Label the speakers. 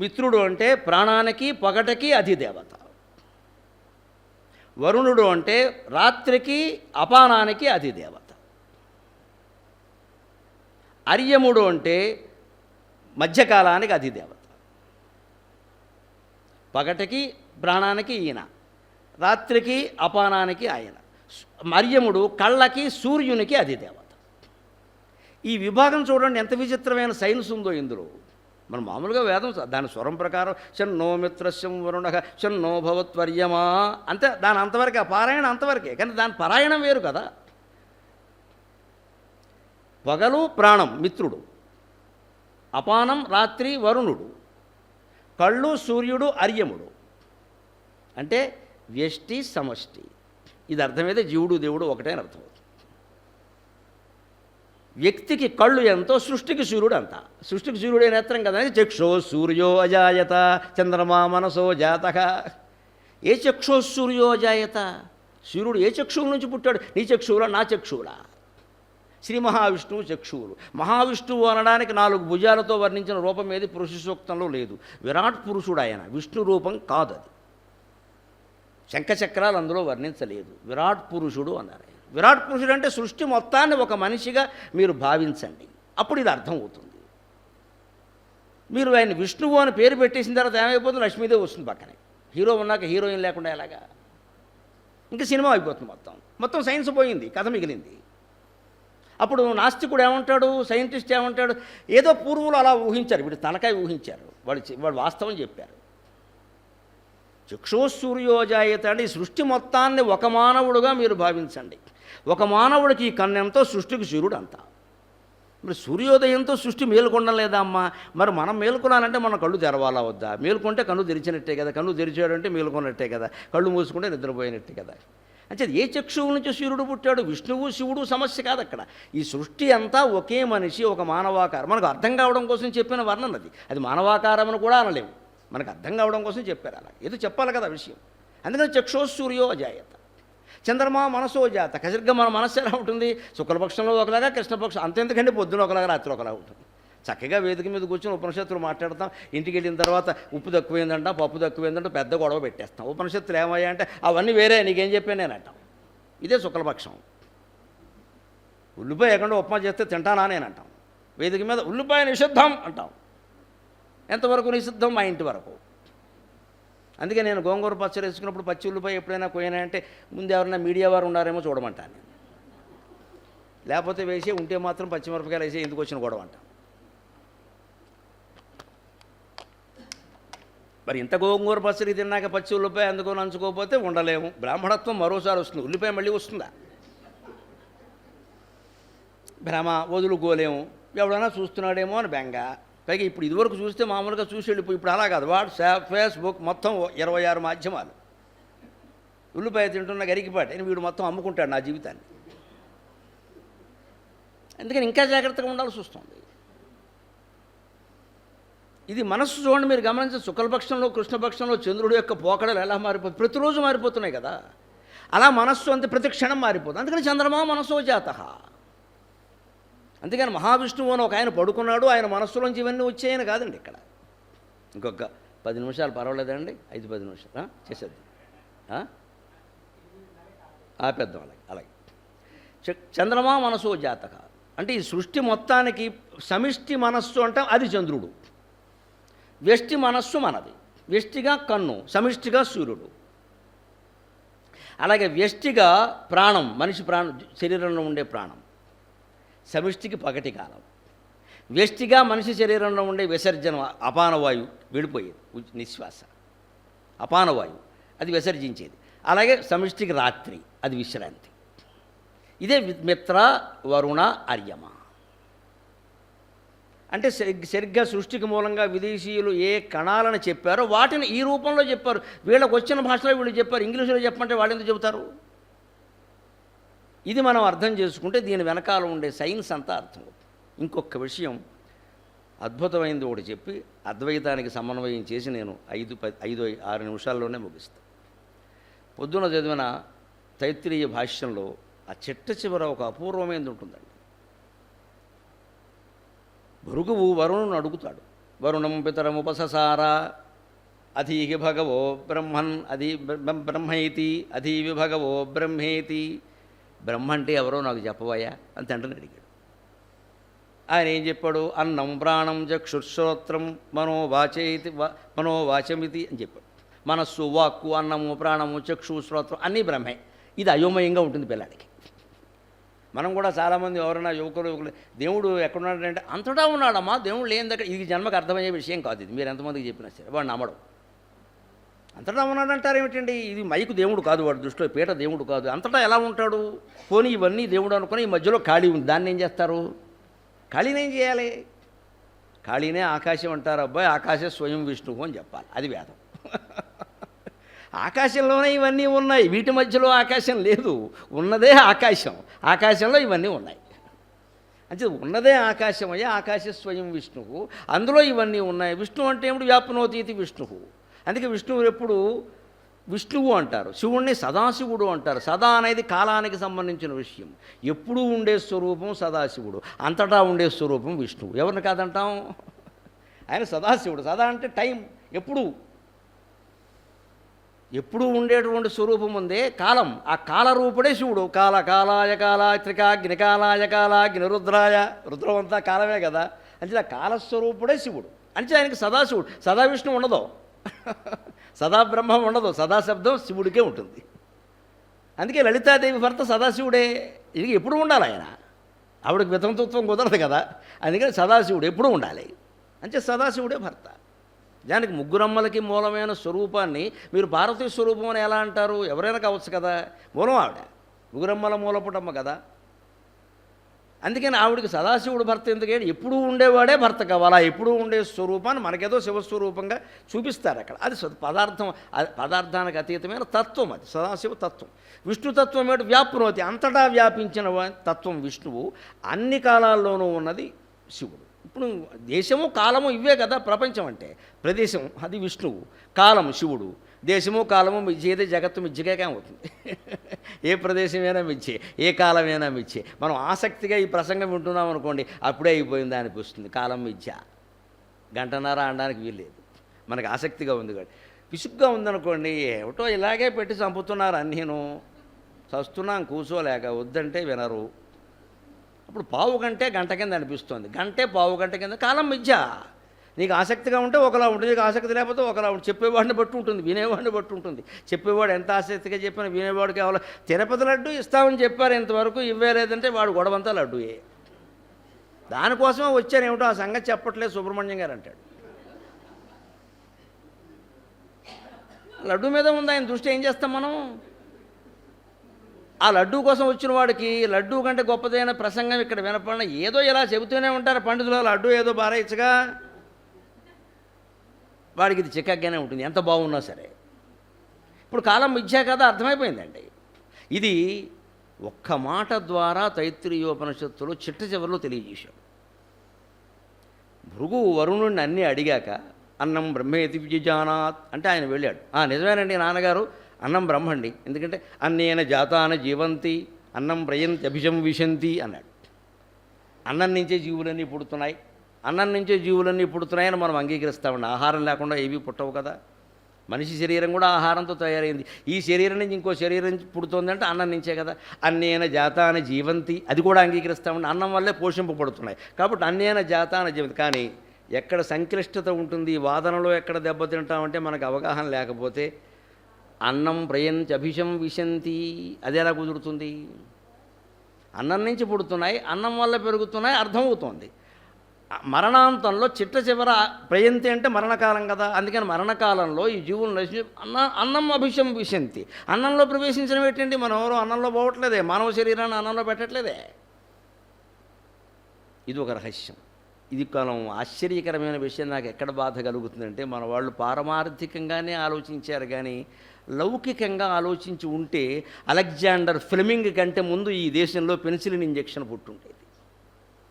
Speaker 1: మిత్రుడు అంటే ప్రాణానికి పగటకి అధిదేవత. వరుణుడు అంటే రాత్రికి అపానానికి అధిదేవత. అర్యముడు అంటే మధ్యకాలానికి అధిదేవత. పగటికి ప్రాణానికి ఈయన. రాత్రికి అపానానికి ఆయన. మర్యముడు కళ్ళకి సూర్యునికి అధిదేవత. ఈ విభాగం చూడండి ఎంత విచిత్రమైన సైన్స్ ఉందో ఇందులో. మనం మామూలుగా వేదం దాని స్వరం ప్రకారం షన్నో మిత్రస్యం వరుణ షన్నో భవత్వర్యమా అంతే. దాని అంతవరకే ఆ పారాయణ అంతవరకే. కానీ దాని పారాయణం వేరు కదా. పగలు ప్రాణం మిత్రుడు. అపానం రాత్రి వరుణుడు. కళ్ళు సూర్యుడు అర్యముడు. అంటే వ్యష్టి సమష్టి. ఇది అర్థమైతే జీవుడు దేవుడు ఒకటే అని అర్థం వ్యక్తికి కళ్ళు ఎంతో సృష్టికి సూర్యుడు అంత. సృష్టికి సూర్యుడే నేత్రం కదా చక్షో సూర్యో అజాయత చంద్రమా మనసో జాతక. ఏ చక్షో సూర్యో అజాయత? సూర్యుడు ఏ చక్షువు నుంచి పుట్టాడు? నీ చక్షువులా నా చక్షువులా? శ్రీ మహావిష్ణువు చక్షువులు. మహావిష్ణువు అనడానికి నాలుగు భుజాలతో వర్ణించిన రూపం ఏది? పురుష సూక్తంలో లేదు. విరాట్ పురుషుడు ఆయన విష్ణు రూపం కాదు అది శంఖచక్రాలు అందులో వర్ణించలేదు. విరాట్ పురుషుడు అన్నారు ఆయన. విరాట్ పురుషుడు అంటే సృష్టి మొత్తాన్ని ఒక మనిషిగా మీరు భావించండి. అప్పుడు ఇది అర్థం అవుతుంది మీరు ఆయన విష్ణువు అని పేరు పెట్టేసిన తర్వాత ఏమైపోతుంది? లక్ష్మీదేవి వస్తుంది పక్కనే. హీరో ఉన్నాక హీరోయిన్ లేకుండా ఎలాగా? ఇంకా సినిమా అయిపోతుంది మొత్తం. మొత్తం సైన్స్ పోయింది కథ మిగిలింది. అప్పుడు నాస్తికుడు ఏమంటాడు? సైంటిస్ట్ ఏమంటాడు? ఏదో పూర్వులు అలా ఊహించారు. వీడు తలకాయ ఊహించారు. వాడు వాడు వాస్తవం చెప్పారు. చక్షుసూర్యోజాయత అంటే ఈ సృష్టి మొత్తాన్ని ఒక మానవుడుగా మీరు భావించండి. ఒక మానవుడికి ఈ కన్నెంతో సృష్టికి సూర్యుడు అంతా. మరి సూర్యోదయంతో సృష్టి మేలుకొండం లేదా అమ్మా మరి మనం మేలుకొనాలంటే మన కళ్ళు తెరవాలా వద్దా? మేలుకుంటే కళ్ళు తెరిచినట్టే కదా. కళ్ళు తెరిచాడంటే మేలుకొన్నట్టే కదా. కళ్ళు మూసుకుంటే నిద్రపోయినట్టే కదా. అంటే ఏ చక్షువు నుంచి సూర్యుడు పుట్టాడు? విష్ణువు శివుడు సమస్య కాదు అక్కడ. ఈ సృష్టి అంతా ఒకే మనిషి ఒక మానవాకారం. మనకు అర్థం కావడం కోసం చెప్పిన వర్ణన అది. అది మానవాకారం అని కూడా అనలేము. మనకు అర్థం కావడం కోసం చెప్పారు అలా ఏదో చెప్పాలి కదా విషయం. అందుకని చక్షో సూర్యో అజాయత చంద్రమా మనసో జాత. కసిరిగ్గా మన మనస్సు ఎలా ఉంటుంది? శుక్లపక్షంలో ఒకలాగా కృష్ణపక్షం అంతెందుకంటే పొద్దున ఒకలాగా రాత్రి ఒకలాగా ఉంటుంది. చక్కగా వేదిక మీద కూర్చొని ఉపనిషత్తులు మాట్లాడతాం. ఇంటికి వెళ్ళిన తర్వాత ఉప్పు తక్కువైందంట పప్పు తక్కువైందంట పెద్ద గొడవ పెట్టేస్తాం. ఉపనిషత్తులు ఏమయ్యా అంటే అవన్నీ వేరే నీకేం చెప్పాను నేను అంటాం. ఇదే శుక్లపక్షం. ఉల్లిపాయ ఎక్కడ ఉప్మా చేస్తే తింటానా నేను అంటాం. వేదిక మీద ఉల్లిపాయ నిషిద్ధం అంటాం. ఎంతవరకు నిషిద్ధం? మా ఇంటి వరకు. అందుకే నేను గోంగూర పచ్చడి వేసుకున్నప్పుడు పచ్చి ఉల్లిపాయ ఎప్పుడైనా పోయినా అంటే ముందు ఎవరైనా మీడియా వారు ఉన్నారేమో చూడమంటాను. నేను లేకపోతే వేసి ఉంటే మాత్రం పచ్చిమిరపకాయలు వేసి ఎందుకు వచ్చిన గొడవ అంట మరి ఇంత గోంగూర పచ్చడి తిన్నాక పచ్చి ఉల్లిపాయ అందుకో నంచుకోకపోతే ఉండలేము. బ్రాహ్మణత్వం మరోసారి వస్తుంది. ఉల్లిపాయ మళ్ళీ వస్తుందా? భ్రమ వదులుకోలేము. ఎవడైనా చూస్తున్నాడేమో అని బెంగ. పైగా ఇప్పుడు ఇదివరకు చూస్తే మామూలుగా చూసి వెళ్ళిపోయి ఇప్పుడు అలా కాదు. వాట్సాప్ ఫేస్బుక్ మొత్తం ఇరవై ఆరు మాధ్యమాలు. ఉల్లిపాయ తింటున్న గరికిపాటి అని వీడు మొత్తం అమ్ముకుంటాడు నా జీవితాన్ని. అందుకని ఇంకా జాగ్రత్తగా ఉండాల్సి వస్తుంది. ఇది మనస్సు చూడండి మీరు గమనించే శుక్లపక్షంలో కృష్ణపక్షంలో చంద్రుడు యొక్క పోకడలు ఎలా మారిపోయి ప్రతిరోజు మారిపోతున్నాయి కదా. అలా మనస్సు అంతే ప్రతి క్షణం మారిపోతుంది అందుకని చంద్రమా మనసో జాత. అందుకని మహావిష్ణువు అని ఒక ఆయన పడుకున్నాడు ఆయన మనస్సులోంచి ఇవన్నీ వచ్చాయని కాదండి ఇక్కడ. ఇంకొక పది నిమిషాలు పర్వాలేదండి ఐదు పది నిమిషాలు చేసేద్దాం. ఆపేద్దాం అలాగే అలాగే. చ- చంద్రమా మనసు జాతక. అంటే ఈ సృష్టి మొత్తానికి సమిష్టి మనస్సు అంటే అది చంద్రుడు. వ్యష్టి మనస్సు మనది. వ్యష్టిగా కన్ను సమిష్టిగా సూర్యుడు. అలాగే వ్యష్టిగా ప్రాణం మనిషి ప్రాణం శరీరంలో ఉండే ప్రాణం. సమిష్టికి పగటి కాలం. వ్యష్టిగా మనిషి శరీరంలో ఉండే విసర్జన అపానవాయువు విడిపోయేది నిశ్వాస. అపానవాయువు అది విసర్జించేది. అలాగే సమిష్టికి రాత్రి అది విశ్రాంతి. ఇదే మిత్ర వరుణ అర్యమ. అంటే సరిగ్గా సృష్టికి మూలంగా విదేశీయులు ఏ కణాలను చెప్పారో వాటిని ఈ రూపంలో చెప్పారు. వీళ్ళకు వచ్చిన భాషలో వీళ్ళు చెప్పారు. ఇంగ్లీషులో చెప్పమంటే వాళ్ళు ఎందుకు చెబుతారు? ఇది మనం అర్థం చేసుకుంటే దీని వెనకాల ఉండే సైన్స్ అంతా అర్థమవుతుంది ఇంకొక విషయం అద్భుతమైనది ఒకటి చెప్పి అద్వైతానికి సమన్వయం చేసి నేను ఐదు ఐదు ఆరు నిమిషాల్లోనే ముగిస్తాను పొద్దున చదివిన తైత్రీయ భాష్యంలో ఆ చిట్ట చివర ఒక అపూర్వమైనది ఉంటుందండి. భృగువు వరుణుని అడుగుతాడు. వరుణం పితరముపససార అధీహి భగవో బ్రహ్మన్ అధీ బ్రహ్మైతి అధీవి భగవో బ్రహ్మేతి బ్రహ్మ అంటే ఎవరో నాకు చెప్పవయ్యా అని తండ్రిని అడిగాడు. ఆయన ఏం చెప్పాడు? అన్నం ప్రాణం చక్షుశ్రోత్రం మనోవాచయితి మనోవాచమితి అని చెప్పాడు. మనస్సు వాక్కు అన్నము ప్రాణము చక్షు శ్రోత్రం అన్నీ బ్రహ్మే. ఇది అయోమయంగా ఉంటుంది పిల్లాడికి. మనం కూడా చాలామంది ఎవరైనా యువకులు యువకులు దేవుడు ఎక్కడున్నాడంటే అంతటా ఉన్నాడమ్మా దేవుడు లేని దగ్గర ఇది జన్మకు అర్థమయ్యే విషయం కాదు ఇది. మీరు ఎంతమందికి చెప్పినా సరే వాడు నమ్మడం. అంతటా ఉన్నాడంటారు ఏమిటండి ఇది మైకు దేవుడు కాదు వాడు దృష్టిలో పీట దేవుడు కాదు. అంతటా ఎలా ఉంటాడు? పోనీ ఇవన్నీ దేవుడు అనుకుని ఈ మధ్యలో ఖాళీ ఉంది. దాన్ని ఏం చేస్తారు? ఖాళీని ఏం చేయాలి? ఖాళీనే ఆకాశం అంటారు. అబ్బాయి ఆకాశం స్వయం విష్ణువు అని చెప్పాలి. అది వేదం. ఆకాశంలోనే ఇవన్నీ ఉన్నాయి. వీటి మధ్యలో ఆకాశం లేదు. ఉన్నదే ఆకాశం. ఆకాశంలో ఇవన్నీ ఉన్నాయి. అంటే ఉన్నదే ఆకాశమయ్యే ఆకాశ స్వయం విష్ణువు. అందులో ఇవన్నీ ఉన్నాయి. విష్ణు అంటే ఏమిటి? వ్యాపనోతీతి విష్ణువు. అందుకే విష్ణువు ఎప్పుడు విష్ణువు అంటారు. శివుణ్ణి సదాశివుడు అంటారు. సదా అనేది కాలానికి సంబంధించిన విషయం. ఎప్పుడూ ఉండే స్వరూపం సదాశివుడు. అంతటా ఉండే స్వరూపం విష్ణువు. ఎవరిని కాదంటాం? ఆయన సదాశివుడు. సదా అంటే టైం. ఎప్పుడు. ఎప్పుడూ ఉండేటువంటి స్వరూపం ఉందే కాలం. ఆ కాలరూపుడే శివుడు. కాల కాలాయ కాల త్రికాగ్ని కాలాయ కాలాగ్ని రుద్రాయ. రుద్రం అంతా కాలమే కదా. అంటే ఆ కాలస్వరూపుడే శివుడు. అంటే ఆయనకి సదాశివుడు. సదా విష్ణువు ఉండదు. సదాబ్రహ్మం ఉండదు సదాశబ్దం శివుడికే ఉంటుంది. అందుకే లలితాదేవి భర్త సదాశివుడే. ఇది ఎప్పుడు ఉండాలి ఆయన. ఆవిడకి వితంతత్వం కుదరదు కదా. అందుకని సదాశివుడు ఎప్పుడూ ఉండాలి. అంటే సదాశివుడే భర్త. దానికి ముగ్గురమ్మలకి మూలమైన స్వరూపాన్ని మీరు భారతీయ స్వరూపం అని ఎలా అంటారు? ఎవరైనా కావచ్చు కదా. మూలం ఆవిడ. ముగ్గురమ్మల మూలపుటమ్మ కదా. అందుకని ఆవిడకి సదాశివుడు భర్త ఎందుకంటే ఎప్పుడూ ఉండేవాడే భర్త కావాలా? ఎప్పుడూ ఉండే స్వరూపాన్ని మనకేదో శివస్వరూపంగా చూపిస్తారు అక్కడ. అది పదార్థం పదార్థానికి అతీతమైన తత్వం అది సదాశివ తత్వం. విష్ణు తత్వం ఏమిటి? వ్యాప్నోతి. అంతటా వ్యాపించిన తత్వం విష్ణువు. అన్ని కాలాల్లోనూ ఉన్నది శివుడు. ఇప్పుడు దేశము కాలము ఇవే కదా ప్రపంచం అంటే. ప్రదేశం అది విష్ణువు. కాలం శివుడు. దేశము కాలము మిథ్య జగత్తు మిథ్యగా అవుతుంది. ఏ ప్రదేశమైనా మిథ్యే ఏ కాలమైనా మిథ్యే మనం ఆసక్తిగా ఈ ప్రసంగం వింటున్నాం అనుకోండి అప్పుడే అయిపోయింది అనిపిస్తుంది. కాలం మిథ్య గంటన్నర అనడానికి వీల్లేదు. మనకు ఆసక్తిగా ఉంది కాబట్టి. విసుగ్గా ఉందనుకోండి ఏమిటో ఇలాగే పెట్టి చంపుతున్నారు అన్నీను. చస్తున్నాం కూర్చోలేక వద్దంటే వినరు. అప్పుడు పావు గంటే గంట కింద అనిపిస్తుంది. గంటే పావు గంట కింద కాలం మిథ్య నీకు ఆసక్తిగా ఉంటే ఒకలా ఉంటుంది నీకు ఆసక్తి లేకపోతే ఒకలా ఉంటుంది చెప్పేవాడిని బట్టి ఉంటుంది వినేవాడిని బట్టి ఉంటుంది. చెప్పేవాడు ఎంత ఆసక్తిగా చెప్పినా వినేవాడు కేవలం? తిరుపతి లడ్డు ఇస్తామని చెప్పారు ఇంతవరకు ఇవ్వలేదంటే వాడు గొడవంతా లడ్డుయే. దానికోసమే వచ్చాను ఏమిటో ఆ సంగతి చెప్పట్లేదు సుబ్రహ్మణ్యం గారు అంటాడు. లడ్డు మీద ఉంది ఆయన దృష్టి ఏం చేస్తాం మనం? ఆ లడ్డూ కోసం వచ్చిన వాడికి లడ్డూ కంటే గొప్పదైన ప్రసంగం ఇక్కడ వినపడిన ఏదో ఇలా చెబుతూనే ఉంటారు పండితులు లడ్డూ ఏదో బారేయచ్చుగా వాడికి ఇది చిక్కగానే ఉంటుంది ఎంత బాగున్నా సరే. ఇప్పుడు కాలం మిథ్యా కదా అర్థమైపోయిందండి. ఇది ఒక్క మాట ద్వారా తైత్రీయోపనిషత్తులో చిట్ట చివరిలో తెలియజేశాడు భృగు వరుణుడిని అన్నీ అడిగాక అన్నం బ్రహ్మేతి విజానాత్ అంటే ఆయన వెళ్ళాడు. "ఆ, నిజమేనండి నాన్నగారు అన్నం బ్రహ్మండి. ఎందుకంటే అన్నేన జాతాన జీవంతి అన్నం ప్రయంతి అభిజం విశంతి అన్నాడు. అన్నం నుంచే జీవులన్నీ పుడుతున్నాయి. అన్నం నుంచే జీవులన్నీ పుడుతున్నాయని మనం అంగీకరిస్తామండి ఆహారం లేకుండా ఏవి పుట్టవు కదా. మనిషి శరీరం కూడా ఆహారంతో తయారైంది. ఈ శరీరం నుంచి ఇంకో శరీరం పుడుతోందంటే అన్నం నుంచే కదా. అన్నేన జాతాన జీవంతి. అది కూడా అంగీకరిస్తామండి అన్నం వల్లే పోషింపబడుతున్నాయి కాబట్టి అన్నేన జాతాన జీవంతి. కానీ ఎక్కడ సంక్లిష్టత ఉంటుంది వాదనలో ఎక్కడ దెబ్బతింటామంటే మనకు అవగాహన లేకపోతే అన్నం ప్రయంచి అభిషం విశంతి. అది ఎలా కుదురుతుంది? అన్నం నుంచి పుడుతున్నాయి. అన్నం వల్ల పెరుగుతున్నాయి. అర్థమవుతోంది. మరణాంతంలో చిట్ట చివర ప్రయంతి అంటే మరణకాలం కదా. అందుకని మరణకాలంలో ఈ జీవులు నశి అన్న అన్నం అభిషం విశంతి. అన్నంలో ప్రవేశించిన ఏంటండి? మనం ఎవరు అన్నంలో పోవట్లేదే. మానవ శరీరాన్ని అన్నంలో పెట్టట్లేదే. ఇది ఒక రహస్యం. ఇది మనం ఆశ్చర్యకరమైన విషయం. నాకు ఎక్కడ బాధ కలుగుతుందంటే మన వాళ్ళు పారమార్థికంగానే ఆలోచించారు కానీ లౌకికంగా ఆలోచించి ఉంటే అలెగ్జాండర్ ఫ్లెమింగ్ కంటే ముందు ఈ దేశంలో పెన్సిలిన్ ఇంజెక్షన్ పుట్టుండేది.